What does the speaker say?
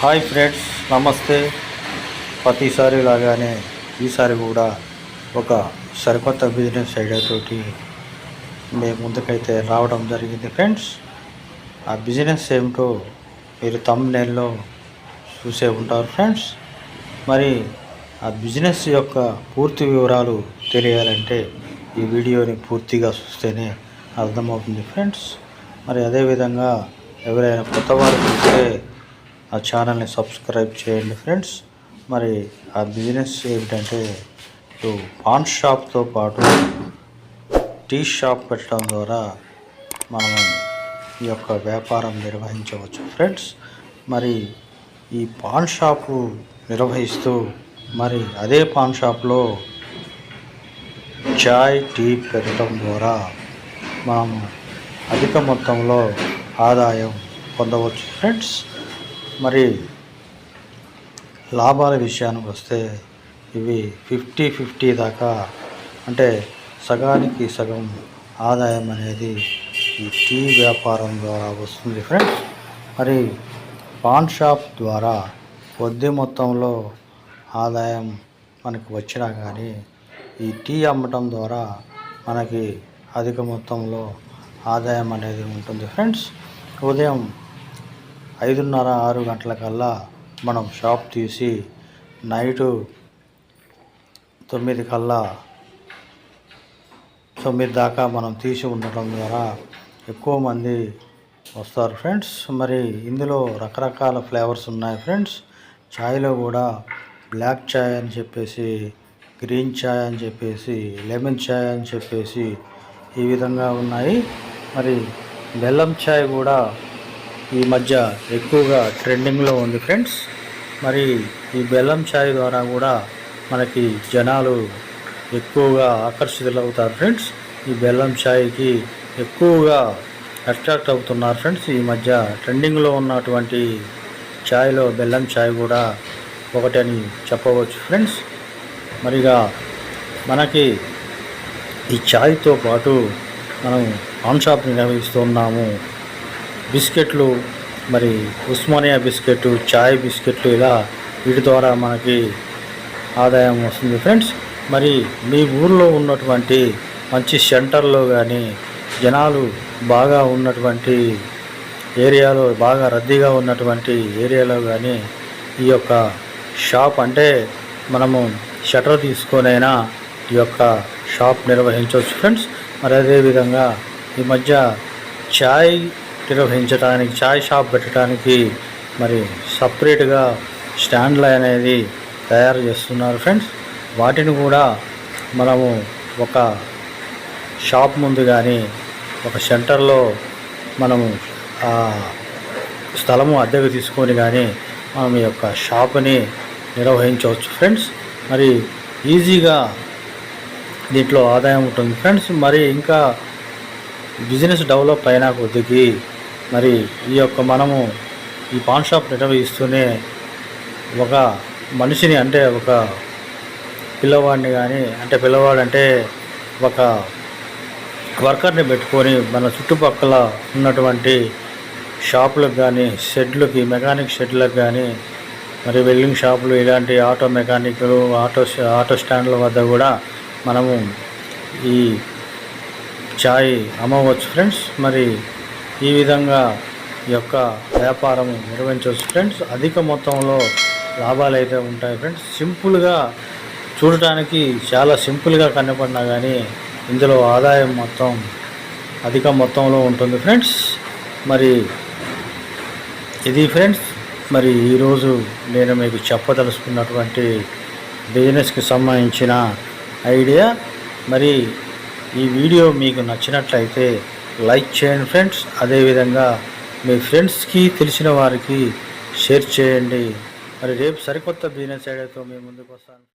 Hi friends నమస్తే. ప్రతిసారి లాగానే ఈసారి కూడా ఒక సరికొత్త బిజినెస్ ఐడియా తోటి మేము ముందుకైతే రావడం జరిగింది ఫ్రెండ్స్. ఆ బిజినెస్ ఏమిటో మీరు తమ్మునేల్లో చూసే ఉంటారు ఫ్రెండ్స్. మరి ఆ బిజినెస్ యొక్క పూర్తి వివరాలు తెలియాలంటే ఈ వీడియోని పూర్తిగా చూస్తేనే అర్థమవుతుంది ఫ్రెండ్స్. మరి అదేవిధంగా ఎవరైనా కొత్త వారు చూస్తే ఆ ఛానల్ని సబ్స్క్రైబ్ చేయండి ఫ్రెండ్స్ మరి ఆ బిజినెస్ ఏమిటంటే ఇప్పుడు పాన్ షాప్తో పాటు టీ షాప్ పెట్టడం ద్వారా మనం ఈ యొక్క వ్యాపారం నిర్వహించవచ్చు ఫ్రెండ్స్ మరి ఈ పాన్ షాపు నిర్వహిస్తూ మరి అదే పాన్ షాప్లో చాయ్ టీ పెట్టడం ద్వారా మనం అధిక మొత్తంలో ఆదాయం పొందవచ్చు ఫ్రెండ్స్ మరి లాభాల విషయానికి వస్తే ఇవి ఫిఫ్టీ ఫిఫ్టీ దాకా అంటే సగానికి సగం ఆదాయం అనేది ఈ టీ వ్యాపారం ద్వారా వస్తుంది ఫ్రెండ్స్. మరి పాన్ షాప్ ద్వారా కొద్ది మొత్తంలో ఆదాయం మనకు వచ్చినా కానీ ఈ టీ అమ్మటం ద్వారా మనకి అధిక మొత్తంలో ఆదాయం అనేది ఉంటుంది ఫ్రెండ్స్. ఉదయం ఐదున్నర ఆరు గంటలకల్లా మనం షాప్ తీసి నైటు తొమ్మిది కల్లా తొమ్మిది దాకా మనం తీసి ఉండటం ద్వారా ఎక్కువ మంది వస్తారు ఫ్రెండ్స్. మరి ఇందులో రకరకాల ఫ్లేవర్స్ ఉన్నాయి ఫ్రెండ్స్. ఛాయ్లో కూడా బ్లాక్ ఛాయ్ అని చెప్పేసి గ్రీన్ ఛాయ్ అని చెప్పేసి లెమన్ ఛాయ్ అని చెప్పేసి ఈ విధంగా ఉన్నాయి. మరి బెల్లం ఛాయ్ కూడా ఈ మధ్య ఎక్కువగా ట్రెండింగ్లో ఉంది ఫ్రెండ్స్. మరి ఈ బెల్లం ఛాయ్ ద్వారా కూడా మనకి జనాలు ఎక్కువగా ఆకర్షితులవుతారు ఫ్రెండ్స్. ఈ బెల్లం ఛాయ్కి ఎక్కువగా అట్రాక్ట్ అవుతున్నారు ఫ్రెండ్స్. ఈ మధ్య ట్రెండింగ్లో ఉన్నటువంటి ఛాయ్లో బెల్లం ఛాయ్ కూడా ఒకటని చెప్పవచ్చు ఫ్రెండ్స్. మరిగా మనకి ఈ ఛాయ్తో పాటు మనం పాన్ షాప్ నిర్వహిస్తున్నాము బిస్కెట్లు మరి ఉస్మానియా బిస్కెట్ చాయ్ బిస్కెట్లు ఇలా వీటి ద్వారా మనకి ఆదాయం వస్తుంది ఫ్రెండ్స్. మరి మీ ఊర్లో ఉన్నటువంటి మంచి సెంటర్లో కానీ జనాలు బాగా ఉన్నటువంటి ఏరియాలో బాగా రద్దీగా ఉన్నటువంటి ఏరియాలో కానీ ఈ యొక్క షాప్ అంటే మనము షటర్ తీసుకొనైనా ఈ యొక్క షాప్ నిర్వహించవచ్చు ఫ్రెండ్స్. మరి అదేవిధంగా ఈ మధ్య చాయ్ నిర్వహించడానికి చాయ్ షాప్ పెట్టడానికి మరి సపరేట్గా స్టాండ్లు అనేది తయారు చేస్తున్నారు ఫ్రెండ్స్. వాటిని కూడా మనము ఒక షాప్ ముందు కానీ ఒక సెంటర్లో మనము ఆ స్థలము అద్దెకు తీసుకొని కానీ మనం ఈ యొక్క షాప్ని నిర్వహించవచ్చు ఫ్రెండ్స్. మరి ఈజీగా దీంట్లో ఆదాయం ఉంటుంది ఫ్రెండ్స్. మరి ఇంకా బిజినెస్ డెవలప్ అయిన కొద్దికి మరి ఈ యొక్క మనము ఈ పాన్ షాప్ నిర్వహిస్తూనే ఒక మనిషిని అంటే ఒక పిల్లవాడిని కానీ అంటే పిల్లవాడు అంటే ఒక వర్కర్ని పెట్టుకొని మన చుట్టుపక్కల ఉన్నటువంటి షాపులకు కానీ షెడ్లకి మెకానిక్ షెడ్లకు కానీ మరి వెల్డింగ్ షాపులు ఇలాంటి ఆటో మెకానిక్లు ఆటో ఆటో స్టాండ్ల వద్ద కూడా మనము ఈ చాయ్ అమ్మవచ్చు. ఫ్రెండ్స్ మరి ఈ విధంగా ఈ యొక్క వ్యాపారం నిర్వహించవచ్చు. ఫ్రెండ్స్ అధిక మొత్తంలో లాభాలు అయితే ఉంటాయి ఫ్రెండ్స్. సింపుల్గా చూడటానికి చాలా సింపుల్గా కనపడినా కానీ ఇందులో ఆదాయం మొత్తం అధిక మొత్తంలో ఉంటుంది ఫ్రెండ్స్. మరి ఇది ఫ్రెండ్స్ మరి ఈరోజు నేను మీకు చెప్పదలుచుకున్నటువంటి బిజినెస్కి సంబంధించిన ఐడియా. మరి ఈ వీడియో మీకు నచ్చినట్లయితే లైక్ చేయండి ఫ్రెండ్స్. అదేవిధంగా మీ ఫ్రెండ్స్కి తెలిసిన వారికి షేర్ చేయండి. మరి రేపు సరికొత్త బిజినెస్ ఐడియాతో మీ ముందుకు వస్తాను.